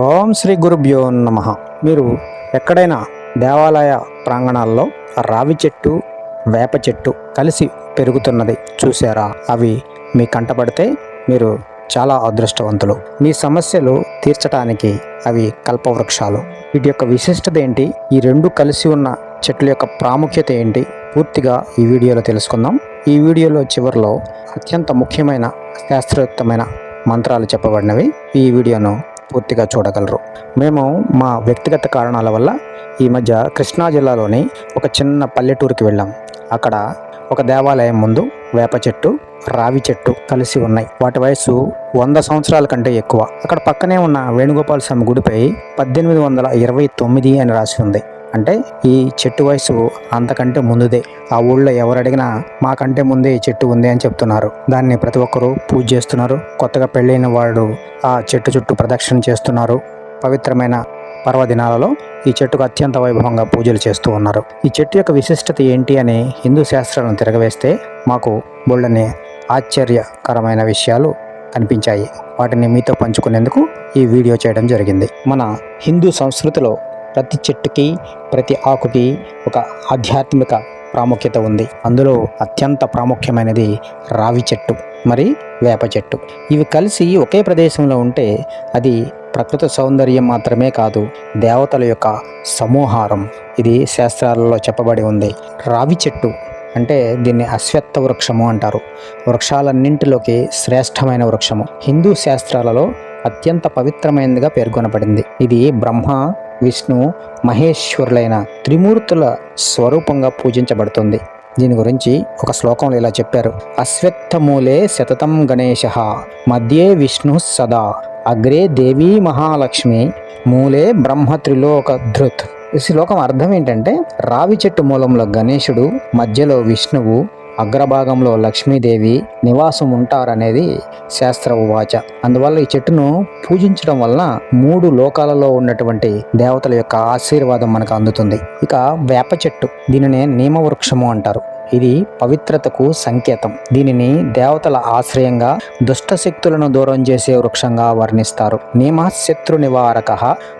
ఓం శ్రీ గురుభ్యో నమ. మీరు ఎక్కడైనా దేవాలయ ప్రాంగణాల్లో రావి చెట్టు వేప చెట్టు కలిసి పెరుగుతున్నది చూసారా అవి మీ కంటపడితే మీరు చాలా అదృష్టవంతులు. మీ సమస్యలు తీర్చడానికి అవి కల్పవృక్షాలు. వీటి యొక్క విశిష్టత ఏంటి? ఈ రెండు కలిసి ఉన్న చెట్ల యొక్క ప్రాముఖ్యత ఏంటి? పూర్తిగా ఈ వీడియోలో తెలుసుకుందాం. ఈ వీడియోలో చివరిలో అత్యంత ముఖ్యమైన శాస్త్రోత్తమైన మంత్రాలు చెప్పబడినవి. ఈ వీడియోను పూర్తిగా చూడగలరు. మేము మా వ్యక్తిగత కారణాల వల్ల ఈ మధ్య కృష్ణా జిల్లాలోని ఒక చిన్న పల్లెటూరుకి వెళ్ళాం. అక్కడ ఒక దేవాలయం ముందు వేప చెట్టు రావి చెట్టు కలిసి ఉన్నాయి. వాటి వయసు వంద సంవత్సరాల కంటే ఎక్కువ. అక్కడ పక్కనే ఉన్న వేణుగోపాల స్వామి గుడిపై పద్దెనిమిది వందల ఇరవై తొమ్మిది అని రాసి ఉంది. అంటే ఈ చెట్టు వయసు అంతకంటే ముందుదే. ఆ ఊళ్ళో ఎవరు అడిగినా మాకంటే ముందే ఈ చెట్టు ఉంది అని చెప్తున్నారు. దాన్ని ప్రతి ఒక్కరూ పూజ చేస్తున్నారు. కొత్తగా పెళ్ళైన వాడు ఆ చెట్టు చుట్టూ ప్రదక్షిణ చేస్తున్నారు. పవిత్రమైన పర్వదినాలలో ఈ చెట్టుకు అత్యంత వైభవంగా పూజలు చేస్తూ ఉన్నారు. ఈ చెట్టు యొక్క విశిష్టత ఏంటి అని హిందూ శాస్త్రాలను తిరగవేస్తే మాకు బోళ్ళని ఆశ్చర్యకరమైన విషయాలు కనిపించాయి. వాటిని మీతో పంచుకునేందుకు ఈ వీడియో చేయడం జరిగింది. మన హిందూ సంస్కృతిలో ప్రతి చెట్టుకి ప్రతి ఆకుకి ఒక ఆధ్యాత్మిక ప్రాముఖ్యత ఉంది. అందులో అత్యంత ప్రాముఖ్యమైనది రావి చెట్టు మరి వేప చెట్టు. ఇవి కలిసి ఒకే ప్రదేశంలో ఉంటే అది ప్రకృతి సౌందర్యం మాత్రమే కాదు దేవతల యొక్క సమూహారం. ఇది శాస్త్రాలలో చెప్పబడి ఉంది. రావి చెట్టు అంటే దీన్ని అశ్వత్థ వృక్షము అంటారు. వృక్షాలన్నింటిలోకి శ్రేష్టమైన వృక్షము. హిందూ శాస్త్రాలలో అత్యంత పవిత్రమైనదిగా పేర్కొనబడింది. ఇది బ్రహ్మ విష్ణు మహేశ్వరులైన త్రిమూర్తుల స్వరూపంగా పూజించబడుతుంది. దీని గురించి ఒక శ్లోకంలో ఇలా చెప్పారు. అశ్వత్థమూలే శతతం గణేశ మధ్యే విష్ణు సదా అగ్రే దేవీ మహాలక్ష్మి మూలే బ్రహ్మ త్రిలోక ధృత్ ఈ శ్లోకం అర్థం ఏంటంటే రావి చెట్టు మూలంలో గణేశుడు మధ్యలో విష్ణువు అగ్రభాగంలో లక్ష్మీదేవి నివాసం ఉంటారనేది శాస్త్ర ఉవాచ అందువల్ల ఈ చెట్టును పూజించడం వలన మూడు లోకాలలో ఉన్నటువంటి దేవతల యొక్క ఆశీర్వాదం మనకు అందుతుంది. ఇక వేప చెట్టు దీనినే నియమవృక్షము అంటారు. ఇది పవిత్రతకు సంకేతం. దీనిని దేవతల ఆశ్రయంగా దుష్ట శక్తులను దూరం చేసే వృక్షంగా వర్ణిస్తారు. నియమ శత్రు నివారక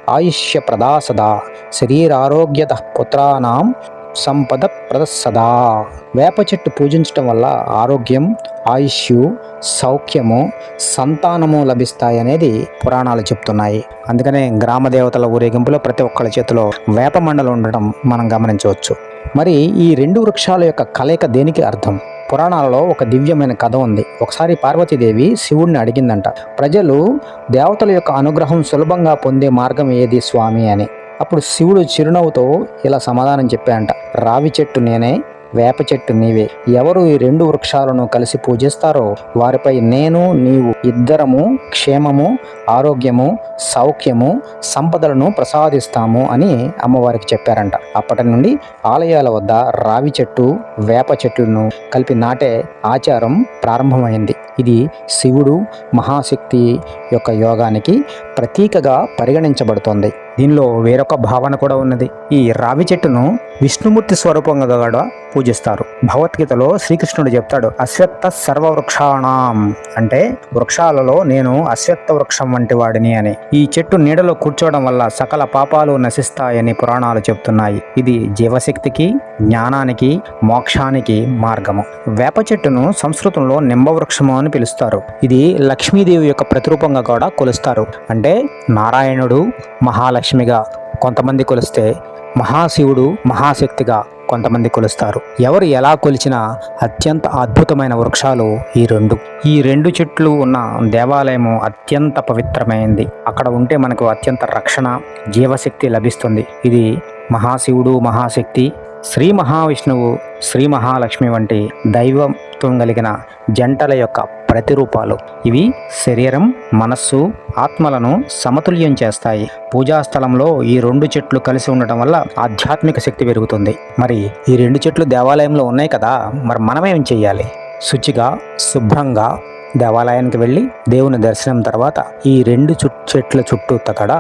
ఆయుష్య ప్రదాసద శరీరారోగ్యత పుత్రానాం సంపద ప్రదసదా వేప చెట్టు పూజించటం వల్ల ఆరోగ్యం ఆయుష్ సౌఖ్యము సంతానము లభిస్తాయనేది పురాణాలు చెప్తున్నాయి. అందుకనే గ్రామ దేవతల ఊరేగింపులో ప్రతి ఒక్కళ్ళ చేతిలో వేప మండలు ఉండడం మనం గమనించవచ్చు. మరి ఈ రెండు వృక్షాల యొక్క కలయిక దేనికి అర్థం? పురాణాలలో ఒక దివ్యమైన కథ ఉంది. ఒకసారి పార్వతీదేవి శివుణ్ణి అడిగిందంట ప్రజలు దేవతల యొక్క అనుగ్రహం సులభంగా పొందే మార్గం ఏది స్వామి? అని. అప్పుడు శివుడు చిరునవ్వుతో ఇలా సమాధానం చెప్పాయంట రావి చెట్టు నేనే వేప చెట్టు నీవే. ఎవరు ఈ రెండు వృక్షాలను కలిసి పూజిస్తారో వారిపై నేను నీవు ఇద్దరము క్షేమము ఆరోగ్యము సౌఖ్యము సంపదలను ప్రసాదిస్తాము అని అమ్మవారికి చెప్పారంట. అప్పటి నుండి ఆలయాల వద్ద రావి చెట్టు వేప చెట్లను కలిపి నాటే ఆచారం ప్రారంభమైంది. ఇది శివుడు మహాశక్తి యొక్క యోగానికి ప్రతీకగా పరిగణించబడుతోంది. దీనిలో వేరొక భావన కూడా ఉన్నది. ఈ రావి చెట్టును విష్ణుమూర్తి స్వరూపంగా కూడా పూజిస్తారు. భగవద్గీతలో శ్రీకృష్ణుడు చెప్తాడు అశ్వత్థ సర్వవృక్షాణం. అంటే వృక్షాలలో నేను అశ్వత్థ వృక్షం వంటి వాడిని అని. ఈ చెట్టు నీడలో కూర్చోవడం వల్ల సకల పాపాలు నశిస్తాయని పురాణాలు చెప్తున్నాయి. ఇది జీవశక్తికి జ్ఞానానికి మోక్షానికి మార్గము. వేప చెట్టును సంస్కృతంలో నింబవృక్షము అని పిలుస్తారు. ఇది లక్ష్మీదేవి యొక్క ప్రతిరూపంగా కూడా కొలుస్తారు. అంటే నారాయణుడు మహాలక్ష్మిగా కొంతమంది కొలిస్తే మహాశివుడు మహాశక్తిగా కొంతమంది కొలుస్తారు. ఎవరు ఎలా కొలిచినా అత్యంత అద్భుతమైన వృక్షాలు ఈ రెండు. ఈ రెండు చెట్లు ఉన్న దేవాలయము అత్యంత పవిత్రమైంది. అక్కడ ఉంటే మనకు అత్యంత రక్షణ జీవశక్తి లభిస్తుంది. ఇది మహాశివుడు మహాశక్తి శ్రీ మహావిష్ణువు శ్రీ మహాలక్ష్మి వంటి దైవత్వం కలిగిన జంటల యొక్క ప్రతిరూపాలు. ఇవి శరీరం మనస్సు ఆత్మలను సమతుల్యం చేస్తాయి. పూజా స్థలంలో ఈ రెండు చెట్లు కలిసి ఉండటం వల్ల ఆధ్యాత్మిక శక్తి పెరుగుతుంది. మరి ఈ రెండు చెట్లు దేవాలయంలో ఉన్నాయి కదా మరి మనమేం చేయాలి శుచిగా శుభ్రంగా దేవాలయానికి వెళ్ళి దేవుని దర్శనం తర్వాత ఈ రెండు చెట్ల చుట్టూ తగడ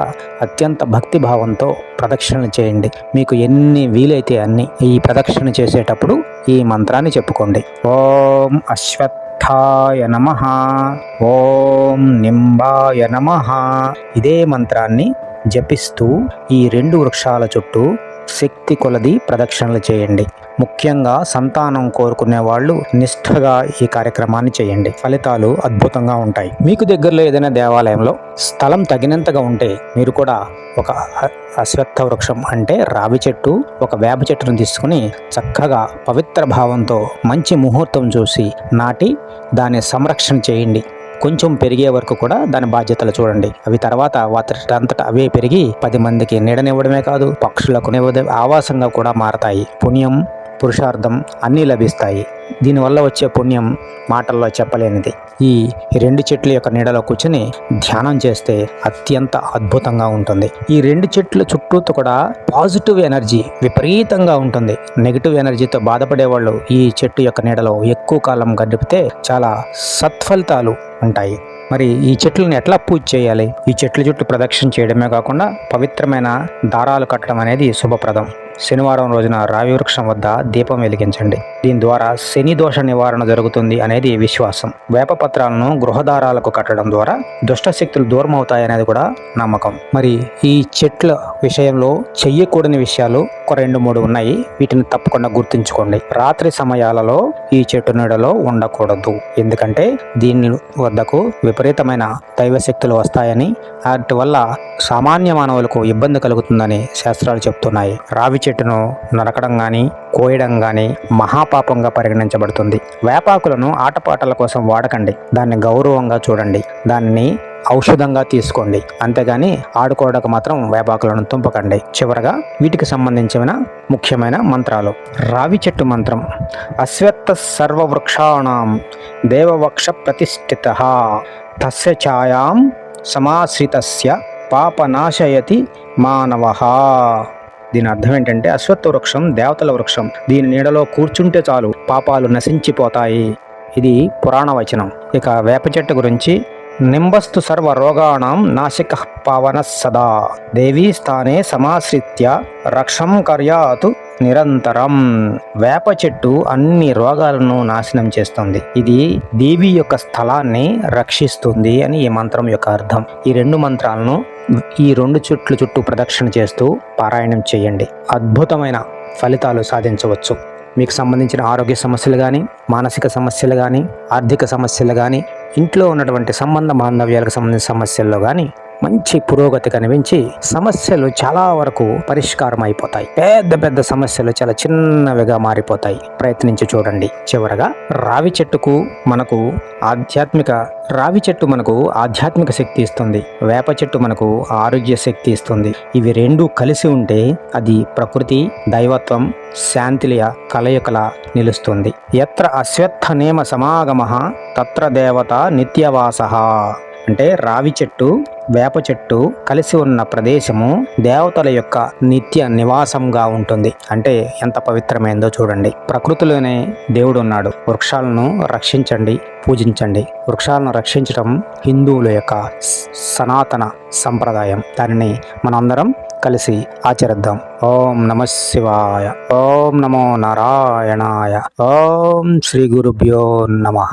అత్యంత భక్తి భావంతో ప్రదక్షిణలు చేయండి. మీకు ఎన్ని వీలైతే అన్ని ఈ ప్రదక్షిణ చేసేటప్పుడు ఈ మంత్రాన్ని చెప్పుకోండి. ఓం అశ్వత్ జ్యేష్ఠాయ నమ. ఓం నింబాయ నమ. ఇదే మంత్రాన్ని జపిస్తూ ఈ రెండు వృక్షాల చుట్టూ శక్తి కొలది ప్రదక్షిణలు చేయండి. ముఖ్యంగా సంతానం కోరుకునే వాళ్ళు నిష్ఠగా ఈ కార్యక్రమాన్ని చేయండి. ఫలితాలు అద్భుతంగా ఉంటాయి. మీకు దగ్గరలో ఏదైనా దేవాలయంలో స్థలం తగినంతగా ఉంటే మీరు కూడా ఒక అశ్వత్థ వృక్షం అంటే రావి చెట్టు ఒక వేప చెట్టును తీసుకుని చక్కగా పవిత్ర భావంతో మంచి ముహూర్తం చూసి నాటి దాని సంరక్షణ చేయండి. కొంచెం పెరిగే వరకు కూడా దాని బాధ్యతలు చూడండి. అవి తర్వాత వాటి అవే పెరిగి పది మందికి నీడనివ్వడమే కాదు పక్షులకు ఆవాసంగా కూడా మారతాయి. పుణ్యం పురుషార్థం అన్నీ లభిస్తాయి. దీనివల్ల వచ్చే పుణ్యం మాటల్లో చెప్పలేనిది. ఈ రెండు చెట్ల యొక్క నీడలో కూర్చుని ధ్యానం చేస్తే అత్యంత అద్భుతంగా ఉంటుంది. ఈ రెండు చెట్ల చుట్టూతో కూడా పాజిటివ్ ఎనర్జీ విపరీతంగా ఉంటుంది. నెగిటివ్ ఎనర్జీతో బాధపడే వాళ్ళు ఈ చెట్టు యొక్క నీడలో ఎక్కువ కాలం గడిపితే చాలా సత్ఫలితాలు ఉంటాయి. మరి ఈ చెట్లను ఎట్లా పూజ చేయాలి? ఈ చెట్ల చుట్టూ ప్రదక్షిణ చేయడమే కాకుండా పవిత్రమైన దారాలు కట్టడం అనేది శుభప్రదం. శనివారం రోజున రావి వృక్షం వద్ద దీపం వెలిగించండి. దీని ద్వారా శని దోష నివారణ జరుగుతుంది అనేది విశ్వాసం. వేప పత్రాలను గృహదారాలకు కట్టడం ద్వారా దుష్ట శక్తులు దూరం అవుతాయనేది కూడా నమ్మకం. మరి ఈ చెట్ల విషయంలో చెయ్యకూడని విషయాలు ఒక రెండు మూడు ఉన్నాయి. వీటిని తప్పకుండా గుర్తుంచుకోండి. రాత్రి సమయాలలో ఈ చెట్టు నీడలో ఉండకూడదు. ఎందుకంటే దీని వద్దకు విపరీతమైన దైవ శక్తులు వస్తాయని వాటి వల్ల సామాన్య మానవులకు ఇబ్బంది కలుగుతుందని శాస్త్రాలు చెప్తున్నాయి. రావి చెట్టు చెట్టును నరకడం కానీ కోయడం కానీ మహాపాపంగా పరిగణించబడుతుంది. వేపాకులను ఆటపాటల కోసం వాడకండి. దాన్ని గౌరవంగా చూడండి. దాన్ని ఔషధంగా తీసుకోండి. అంతేగాని ఆడుకోవడానికి మాత్రం వేపాకులను తుంపకండి. చివరగా వీటికి సంబంధించిన ముఖ్యమైన మంత్రాలు. రావి చెట్టు మంత్రం. అశ్వత్థ సర్వవృక్షాణం దేవవక్ష ప్రతిష్ఠిత. తస్య ఛాయాం సమాశ్రితస్య పాపనాశయతి మానవ. దీని అర్థం ఏంటంటే అశ్వత్థ వృక్షం దేవతల వృక్షం దీని నీడలో కూర్చుంటే చాలు పాపాలు నశించిపోతాయి. ఇది పురాణ వచనం. ఇక వేప చెట్టు గురించి నింబస్తు సర్వ రోగాణం నాశిక పవన సదా దేవీ స్థానే సమాశ్రిత్య రక్షం కర్యాతు నిరంతరం వేప చెట్టు అన్ని రోగాలను నాశనం చేస్తుంది. ఇది దేవి యొక్క స్థలాన్ని రక్షిస్తుంది అని ఈ మంత్రం యొక్క అర్థం. ఈ రెండు మంత్రాలను ఈ రెండు చెట్లు చుట్టూ ప్రదక్షిణ చేస్తూ పారాయణం చేయండి. అద్భుతమైన ఫలితాలు సాధించవచ్చు. మీకు సంబంధించిన ఆరోగ్య సమస్యలు కానీ మానసిక సమస్యలు కానీ ఆర్థిక సమస్యలు కానీ ఇంట్లో ఉన్నటువంటి సంబంధ బాంధవ్యాలకు సంబంధించిన సమస్యల్లో కానీ మంచి పురోగతి కనిపించి సమస్యలు చాలా వరకు పరిష్కారం అయిపోతాయి పెద్ద పెద్ద సమస్యలు చాలా చిన్నవిగా మారిపోతాయి. ప్రయత్నించి చూడండి. చివరగా రావి చెట్టుకు మనకు ఆధ్యాత్మిక రావి చెట్టు మనకు ఆధ్యాత్మిక శక్తి ఇస్తుంది. వేప చెట్టు మనకు ఆరోగ్య శక్తి ఇస్తుంది. ఇవి రెండు కలిసి ఉంటే అది ప్రకృతి దైవత్వం శాంతిలయ కలయికల నిలుస్తుంది. ఎత్ర అశ్వత్థ నేమ సమాగమ తత్ర దేవత నిత్యవాస. అంటే రావి చెట్టు వేప చెట్టు కలిసి ఉన్న ప్రదేశము దేవతల యొక్క నిత్య నివాసంగా ఉంటుంది. అంటే ఎంత పవిత్రమైందో చూడండి. ప్రకృతిలోనే దేవుడు ఉన్నాడు. వృక్షాలను రక్షించండి పూజించండి. వృక్షాలను రక్షించడం హిందువుల యొక్క సనాతన సంప్రదాయం. దానిని మనందరం కలిసి ఆచరిద్దాం. ఓం నమ శివాయ. ఓం నమో నారాయణాయ. ఓం శ్రీ గురుభ్యో నమ.